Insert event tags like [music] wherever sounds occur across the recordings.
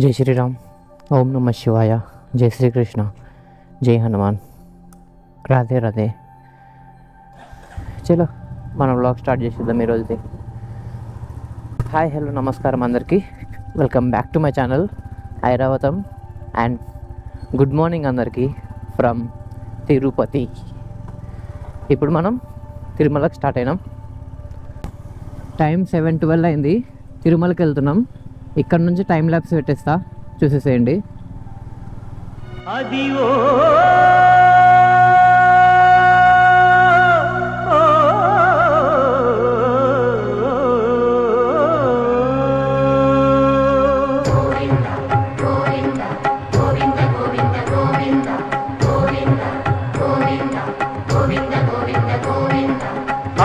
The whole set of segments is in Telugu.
జై శ్రీరామ్. ఓం నమ శివాయ. జై శ్రీకృష్ణ. జై హనుమాన్. రాధే రాధే. చలో మనం వ్లాగ్ స్టార్ట్ చేసేద్దాం ఈరోజుది. హాయ్ హలో నమస్కారం అందరికీ. Welcome back to my channel Airavatam and good morning అందరికీ ఫ్రమ్ తిరుపతి ఇప్పుడు మనం తిరుమలకి స్టార్ట్ అయినాం. టైం సెవెన్ ట్వెల్వ్ అయింది. తిరుమలకి వెళ్తున్నాం. ఇక్కడ నుంచి టైం ల్యాబ్స్ పెట్టేస్తా. చూసేసేయండి. అదివో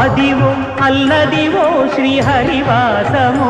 అదివో అల్లదివో శ్రీహరివాసము.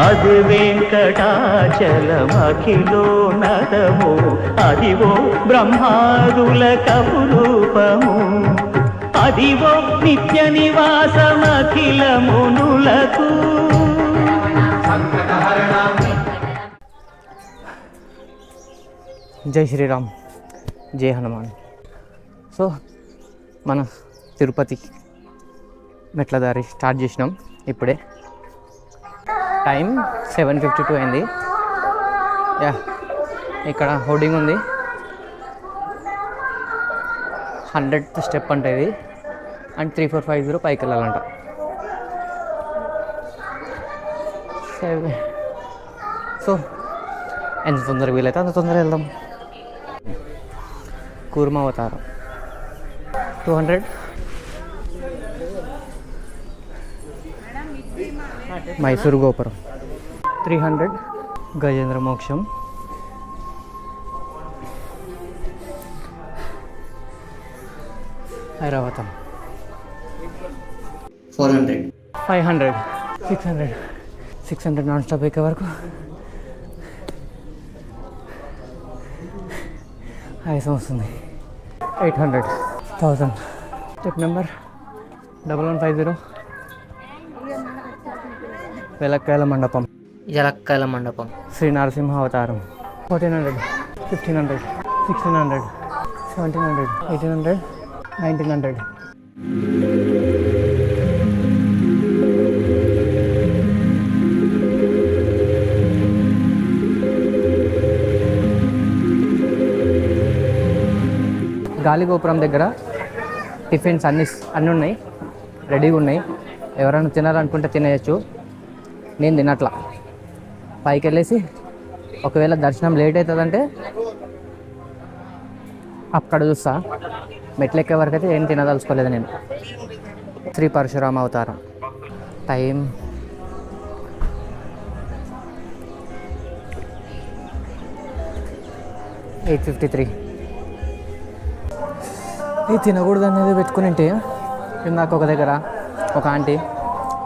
అది వెంకటాచలమఖిలో నదము అదివో బ్రహ్మాదుల కపురూపము. అదివో నిత్య నివాసమఖిల మునులకు జై శ్రీరామ్. జై హనుమాన్. సో మన తిరుపతి మెట్ల దారి స్టార్ట్ చేసినాం ఇప్పుడే. టైం సెవెన్ ఫిఫ్టీ టూ అయింది. యా ఇక్కడ హోర్డింగ్ ఉంది. హండ్రెడ్ స్టెప్ అంటే ఇది. And three four five zero పైకి వెళ్ళాలంట. సో ఎంత తొందరగా వీలైతే అంత తొందరగా వెళ్దాం. కూర్మ అవతారం. Two hundred. మైసూరు గోపురం three hundred Gajendra Moksham. Airavatam four hundred. Five hundred. Six hundred. Six hundred non stop ఎక్కే వరకు. ఆయాసం వస్తుంది eight hundred. Thousand step number. Double one five zero. వెలక్కాయల మండపం. ఎలక్కాయల మండపం. శ్రీ నరసింహ అవతారం. Fourteen hundred fifteen hundred sixteen hundred seventeen hundred eighteen hundred nineteen hundred Galigopuram దగ్గర టిఫిన్స్ అన్ని అన్నీ ఉన్నాయి. రెడీగా ఉన్నాయి. ఎవరైనా తినాలనుకుంటే తినేయచ్చు. నేను తినట్లా. పైకి వెళ్ళేసి ఒకవేళ దర్శనం లేట్ అవుతుందంటే అక్కడ చూస్తా. మెట్లు ఎక్కే వరకు అయితే ఏం తినదలుచుకోలేదు నేను. శ్రీ పరశురామ అవతారం. Time eight fifty three. ఇది తినకూడదు అనేది పెట్టుకుని ఉంటే ఇందాక ఒక దగ్గర ఒక ఆంటీ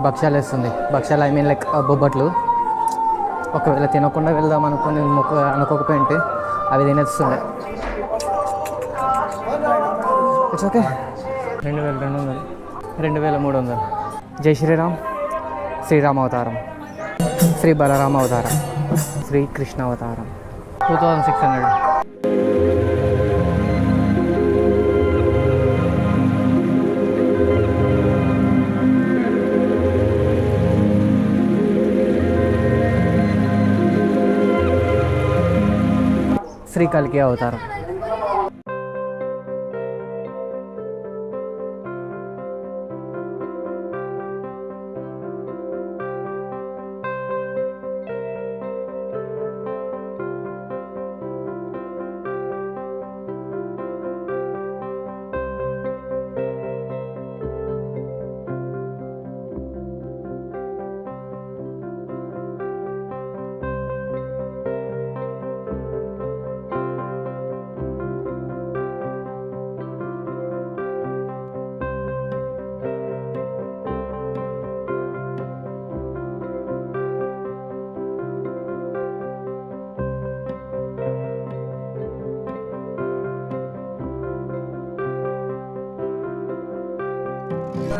భక్ష్యాలు వేస్తుంది. భక్ష్యాలు ఐ మీన్ లైక్ బొబ్బట్లు. ఒకవేళ తినకుండా వెళ్దాం అనుకుని మొక్క అనుకోకపోయింటే అవి తినేస్తుండే. ఇట్స్ ఓకే రెండు వేల రెండు వందలు. రెండు వేల మూడు వందలు. జై శ్రీరామ్. శ్రీరామ అవతారం. శ్రీ బలరామ అవతారం. శ్రీ కృష్ణ అవతారం. Two thousand six hundred Shri కల్కి అవతారం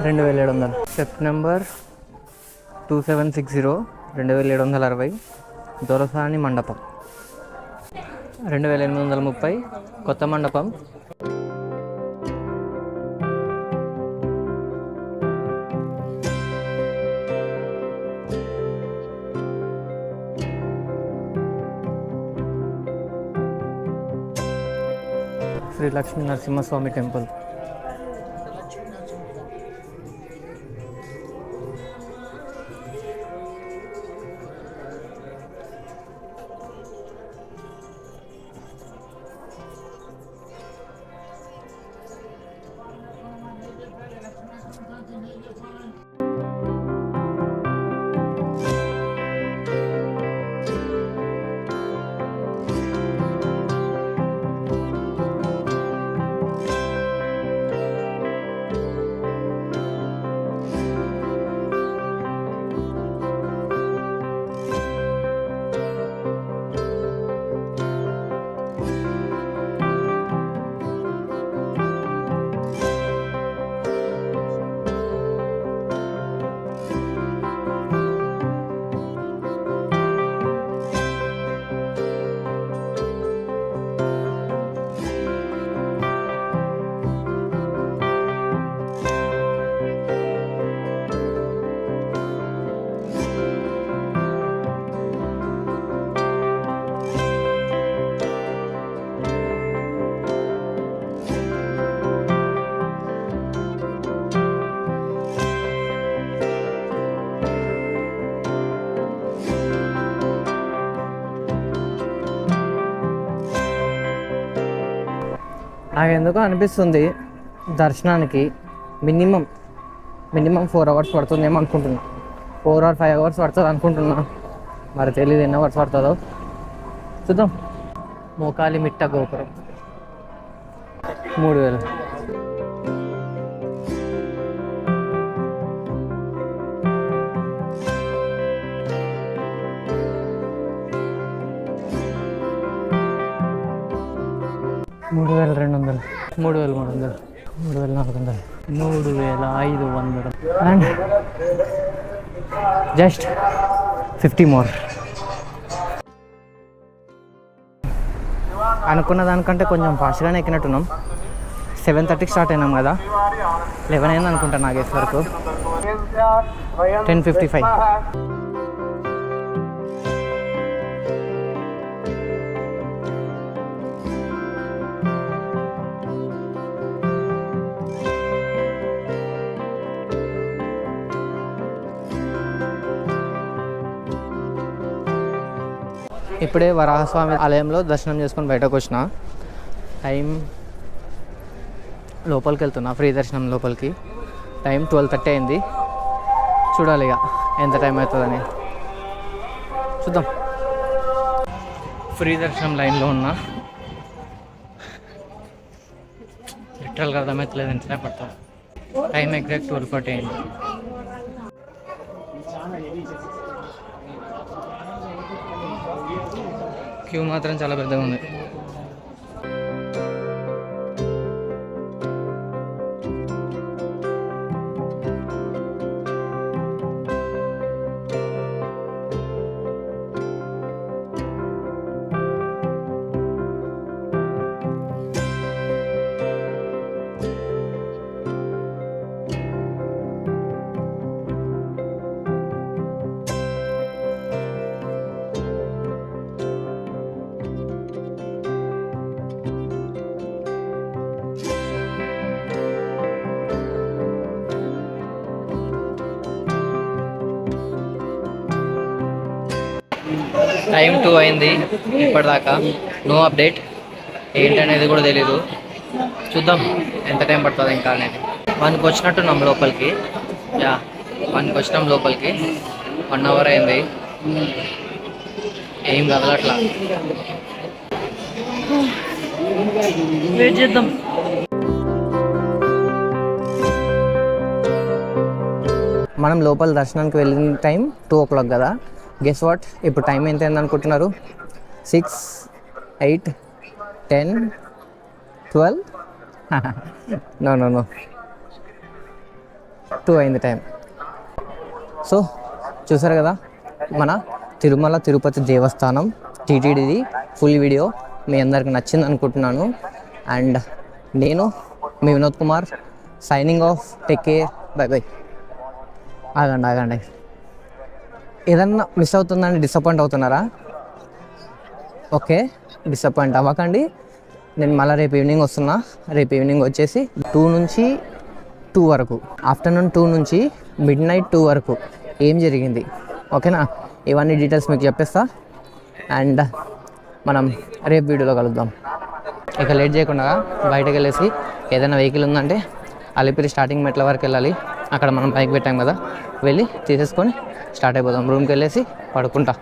రెండు వేల ఏడు వందలు. Step number two seven six zero రెండు వేల ఏడు వందల అరవై దొరసాని మండపం. రెండు వేల ఎనిమిది వందల ముప్పై కొత్త మండపం. శ్రీ లక్ష్మీ నరసింహస్వామి టెంపుల్. ఎందుకో అనిపిస్తుంది దర్శనానికి మినిమం మినిమం ఫోర్ అవర్స్ పడుతుందేమో అనుకుంటున్నా. ఫోర్ ఆర్ ఫైవ్ అవర్స్ పడుతుంది అనుకుంటున్నా. మరి తెలియదు ఎన్ని అవర్స్ పడుతుందో. చూద్దాం. మోకాలి మిట్ట గోపురం. మూడు వేలు. మూడు వేల రెండు వందలు. మూడు వేల మూడు వందలు. మూడు వేల నాలుగు వందలు. మూడు వేల ఐదు వందలు. And just fifty more. అనుకున్న దానికంటే కొంచెం ఫాస్ట్గానే ఎక్కినట్టున్నాం. సెవెన్ థర్టీకి స్టార్ట్ అయినాం కదా. లెవెన్ అయింది అనుకుంటా నాగేష్ వరకు. Ten fifty five. ఇప్పుడే వరాహస్వామి ఆలయంలో దర్శనం చేసుకొని బయటకు వచ్చిన. టైం లోపలికి వెళ్తున్నా ఫ్రీ దర్శనం లోపలికి. టైం ట్వెల్వ్ థర్టీ అయింది. చూడాలి ఇక ఎంత టైం అవుతుందని. చూద్దాం. ఫ్రీ దర్శనం లైన్లో ఉన్నా. లిటరల్గా అర్థమవుతలేదు ఎంత టైం పడుతుంది. టైం ఎగ్జాక్ట్ ట్వెల్వ్ ఫార్టీ అయింది. క్యూ మాత్రం చాలా పెద్దగా ఉంది. టైం టూ అయింది ఇప్పటిదాకా. నో అప్డేట్ ఏంటనేది కూడా తెలీదు. చూద్దాం ఎంత టైం పడుతుంది ఇంకా అనేది. వన్కి వచ్చినట్టున్నాం లోపలికి. యా వన్కి వచ్చినాం లోపలికి. వన్ అవర్ అయింది. ఏం కదలట్లా వెయిట్ చేద్దాం. మనం లోపల దర్శనానికి వెళ్ళిన టైం టూ ఓ క్లాక్ కదా. గెస్ వాట్ ఇప్పుడు టైం ఎంత [laughs] అయింది అనుకుంటున్నారు? Six eight ten twelve no no no two అయింది టైం సో చూసారు కదా? మన తిరుమల తిరుపతి దేవస్థానం టీటీడీది ఫుల్ వీడియో మీ అందరికి నచ్చింది అనుకుంటున్నాను. అండ్ నేను మీ Vinod Kumar signing off take care bye bye ఆగండి ఆగండి. ఏదన్నా మిస్ అవుతుందని డిసప్పాయింట్ అవుతున్నారా? ఓకే డిసప్పాయింట్ అవ్వకండి. నేను మళ్ళీ రేపు ఈవినింగ్ వస్తున్నా. రేపు ఈవినింగ్ వచ్చేసి టూ నుంచి టూ వరకు ఆఫ్టర్నూన్ టూ నుంచి మిడ్ నైట్ టూ వరకు ఏం జరిగింది? ఓకేనా? ఇవన్నీ డీటెయిల్స్ మీకు చెప్పేస్తా. అండ్ మనం రేపు వీడియోలో కలుద్దాం. ఇక లేట్ చేయకుండా బయటకు వెళ్ళేసి ఏదైనా వెహికల్ ఉందంటే అలిపిరి స్టార్టింగ్ మెట్ల వరకు వెళ్ళాలి. అక్కడ మనం బైక్ పెట్టాం కదా వెళ్ళి తీసేసుకొని స్టార్ట్ అయిపోదాం. రూమ్కి వెళ్ళేసి పడుకుంటా.